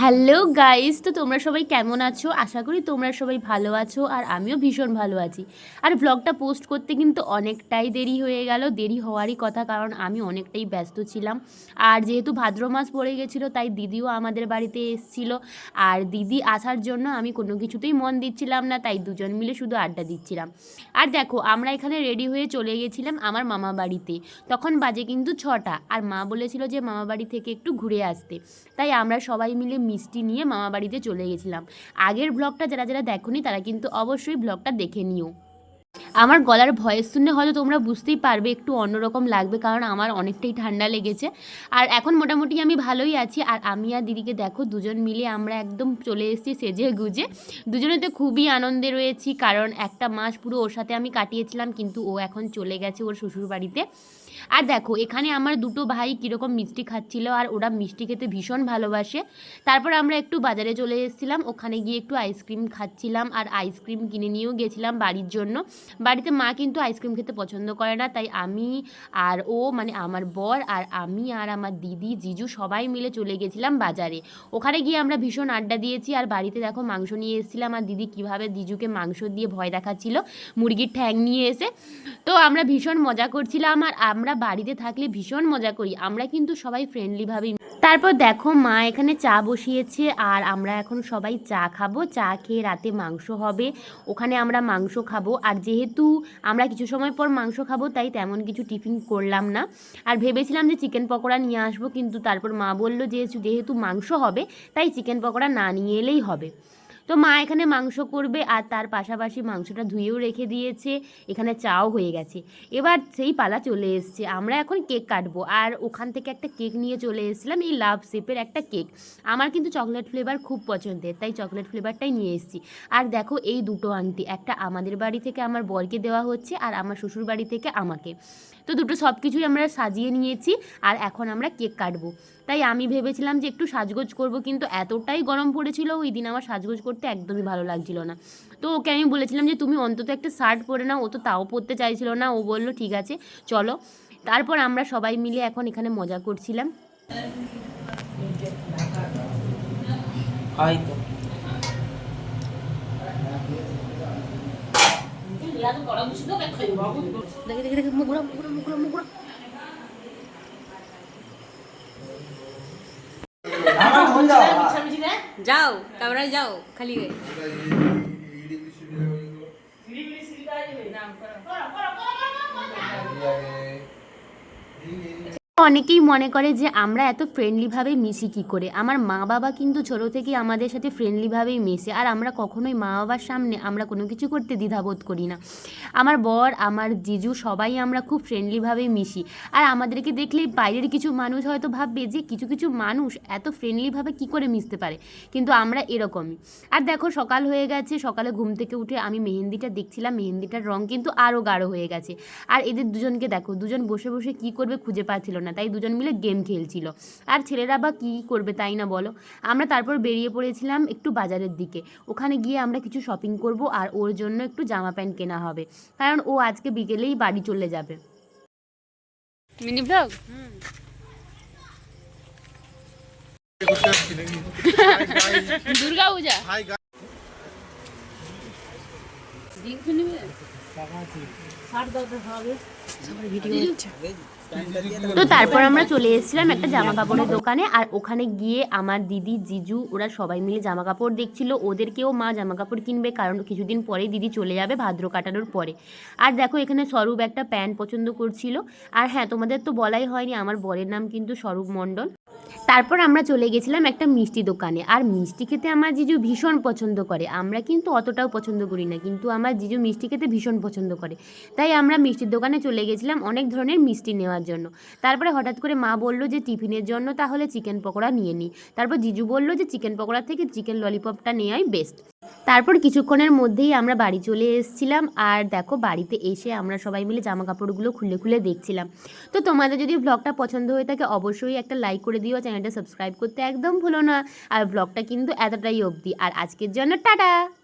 Hello guys, তো তোমরা সবাই কেমন আছো? আশা করি তোমরা সবাই ভালো আছো আর আমিও ভীষণ ভালো আছি। আর ব্লগটা পোস্ট করতে কিন্তু অনেকটাই দেরি হয়ে গেল, দেরি হওয়ারই কথা কারণ আমি অনেকটাই ব্যস্ত ছিলাম। আর যেহেতু ভাদ্র মাস পড়ে গেছিল, তাই দিদিও আমাদের বাড়িতে এসেছিল। আর দিদি আসার জন্য আমি কোনো কিছুতেই মন দিচ্ছিলাম না, তাই দুজন মিলে শুধু আড্ডা দিচ্ছিলাম। আর দেখো, আমরা এখানে রেডি হয়ে চলে গেছিলাম আমার মামা বাড়িতে। তখন বাজে কিন্তু ছটা, আর মা বলেছিল যে মামা বাড়ি থেকে একটু ঘুরে আসতে। তাই আমরা সবাই মিলে মিষ্টি নিয়ে মামাবাড়িতে চলে গেছিলাম। আগের ব্লগটা যারা যারা দেখোনি, তারা কিন্তু অবশ্যই ব্লগটা দেখে নিও। আমার গলার ভয়েস শুনে হয়তো তোমরা বুঝতেই পারবে, একটু অন্যরকম লাগবে কারণ আমার অনেকটাই ঠান্ডা লেগেছে। আর এখন মোটামুটি আমি ভালোই আছি। আর আমি আর দিদিকে দেখো, দুজন মিলে আমরা একদম চলে এসেছি সেজে গুজে। দুজনে তো খুবই আনন্দে রয়েছি, কারণ একটা মাস পুরো ওর সাথে আমি কাটিয়েছিলাম, কিন্তু ও এখন চলে গেছে ওর শ্বশুর বাড়িতে আর দেখো, এখানে আমার দুটো ভাই কীরকম মিষ্টি খাচ্ছিল, আর ওরা মিষ্টি খেতে ভীষণ ভালোবাসে। তারপর আমরা একটু বাজারে চলে এসেছিলাম, ওখানে গিয়ে একটু আইসক্রিম খাচ্ছিলাম, আর আইসক্রিম কিনে নিয়েও গেছিলাম বাড়ির জন্য। বাড়িতে মা কিন্তু আইসক্রিম খেতে পছন্দ করে না, তাই আমি আর ও মানে আমার বর আর আমি আর আমার দিদি, জিজু সবাই মিলে চলে গেছিলাম বাজারে। ওখানে গিয়ে আমরা ভীষণ আড্ডা দিয়েছি আর বাড়িতে দেখো মাংস নিয়ে এসেছিলাম আর দিদি কীভাবে জিজুকে মাংস দিয়ে ভয় দেখাচ্ছিল, মুরগির ঠ্যাং নিয়ে এসে। তো আমরা ভীষণ মজা করছিলাম আর আমরা বাড়িতে থাকলে ভীষণ মজা করি, আমরা কিন্তু সবাই ফ্রেন্ডলিভাবেই তারপর দেখো মা এখানে চা বসিয়েছে আর আমরা এখন সবাই চা খাব। চা খেয়ে রাতে মাংস হবে। ওখানে আমরা মাংস খাব। আর যেহেতু আমরা কিছু সময় পর মাংস খাব, তাই তেমন কিছু টিফিন করলাম না। আর ভেবেছিলাম যে চিকেন পকোড়া নিয়ে আসব, কিন্তু তারপর মা বলল যে যেহেতু মাংস হবে, তাই চিকেন পকোড়া না নিয়ে এলেই হবে। তো মা এখানে মাংস করবে আর তার পাশাপাশি মাংসটা ধুয়েও রেখে দিয়েছে। এখানে চাও হয়ে গেছে। এবার সেই পালা চলে এসছে। আমরা এখন কেক কাটবো। আর ওখান থেকে একটা কেক নিয়ে চলে এসেছিলাম, এই লাভ শেপের একটা কেক। আমার কিন্তু চকলেট ফ্লেভার খুব পছন্দের, তাই চকলেট ফ্লেভারটাই নিয়ে এসেছি। আর দেখো এই দুটো আংটি, একটা আমাদের বাড়ি থেকে আমার বরকে দেওয়া হচ্ছে আর আমার শ্বশুর বাড়ি থেকে আমাকে। তো দুটো সব কিছুই আমরা সাজিয়ে নিয়েছি আর এখন আমরা কেক কাটবো। তাই আমি ভেবেছিলাম যে একটু সাজগোজ করব, কিন্তু এতটাই গরম পড়েছিল, ওই দিন আমার সাজগোজ করতে একদমই ভালো লাগছিল না। তো ওকে আমি বলেছিলাম যে, তুমি অন্তত একটা শার্ট পরে নাও। ও তো তাও পরতে চাইছিল না, ও বলল, ঠিক আছে, চলো। তারপর আমরা সবাই মিলে এখন এখানে মজা করছিলাম। হয়তো দেখে দেখে দেখে মুগুরা মুগুরা আমার মন যাও ক্যামেরায় যাও খালি গায়ে অনেকেই মনে করে যে আমরা এত ফ্রেন্ডলিভাবে মিশি কী করে? আমার মা বাবা কিন্তু ছোটো থেকেই আমাদের সাথে ফ্রেন্ডলিভাবেই মেশে। আর আমরা কখনোই মা বাবার সামনে আমরা কোনো কিছু করতে দ্বিধাবোধ করি না। আমার বর, আমার জিজু সবাই আমরা খুব ফ্রেন্ডলিভাবেই মিশি। আর আমাদেরকে দেখলেই বাইরের কিছু মানুষ হয়তো ভাববে যে কিছু কিছু মানুষ এত ফ্রেন্ডলিভাবে কী করে মিশতে পারে? কিন্তু আমরা এরকমই। আর দেখো সকাল হয়ে গেছে, সকালে ঘুম থেকে উঠে আমি মেহেন্দিটা দেখছিলাম, মেহেন্দিটার রং কিন্তু আরও গাঢ় হয়ে গেছে। আর এদের দুজনকে দেখো, দুজন বসে বসে কী করবে খুঁজে পাচ্ছিল না। তাই দুজন মিলে গেম খেলছিল। আর ছেলেরা বা কী করবে তাই না বলো? আমরা তারপর বেরিয়ে পড়েছিলাম একটু বাজারের দিকে। ওখানে গিয়ে আমরা কিছু শপিং করব আর ওর জন্য একটু জামা প্যান্ট কেনা হবে। কারণ ও আজকে বিকেলেই বাড়ি চলে যাবে। মিনি ব্লগ দুর্গা পূজা তো তারপর আমরা চলে এসেছিলাম একটা জামা কাপড়ের দোকানে, আর ওখানে গিয়ে আমার দিদি, জিজু, ওরা সবাই মিলে জামা কাপড় দেখছিল। ওদেরকেও মা জামা কাপড় কিনবে, কারণ কিছুদিন পরে দিদি চলে যাবে ভাদ্র কাটানোর পরে। আর দেখো, এখানে স্বরূপ একটা প্যান্ট পছন্দ করছিল। আর হ্যাঁ তোমাদের তো বলাই হয়নি, আমার বরের নাম কিন্তু স্বরূপ মণ্ডল। তারপর আমরা চলে গেছিলাম একটা মিষ্টি দোকানে। আর মিষ্টি খেতে আমার জিজু ভীষণ পছন্দ করে। আমরা কিন্তু অতটাও পছন্দ করি না, কিন্তু আমার জিজু মিষ্টি খেতে ভীষণ পছন্দ করে। তাই আমরা মিষ্টির দোকানে চলে গেছিলাম অনেক ধরনের মিষ্টি নেওয়ার জন্য। তারপরে হঠাৎ করে মা বলল যে, টিফিনের জন্য তাহলে চিকেন পকোড়া নিয়ে নিই তারপর জিজু বলল যে, চিকেন পকোড়া থেকে চিকেন ললিপপটা নেওয়াই বেস্ট তারপর কিছুক্ষণের মধ্যেই আমরা বাড়ি চলে এসেছিলাম আর দেখো বাড়িতে এসে আমরা সবাই মিলে জামা কাপড়গুলো খুলে খুলে দেখছিলাম। তো তোমাদের যদি ব্লগটা পছন্দ হয়ে থাকে অবশ্যই একটা লাইক করে দিও চ্যানেলটা সাবস্ক্রাইব করতে একদম ভুলো না। আর ব্লগটা কিন্তু এতটাই অবধি। আর আজকের জন্য টাটা!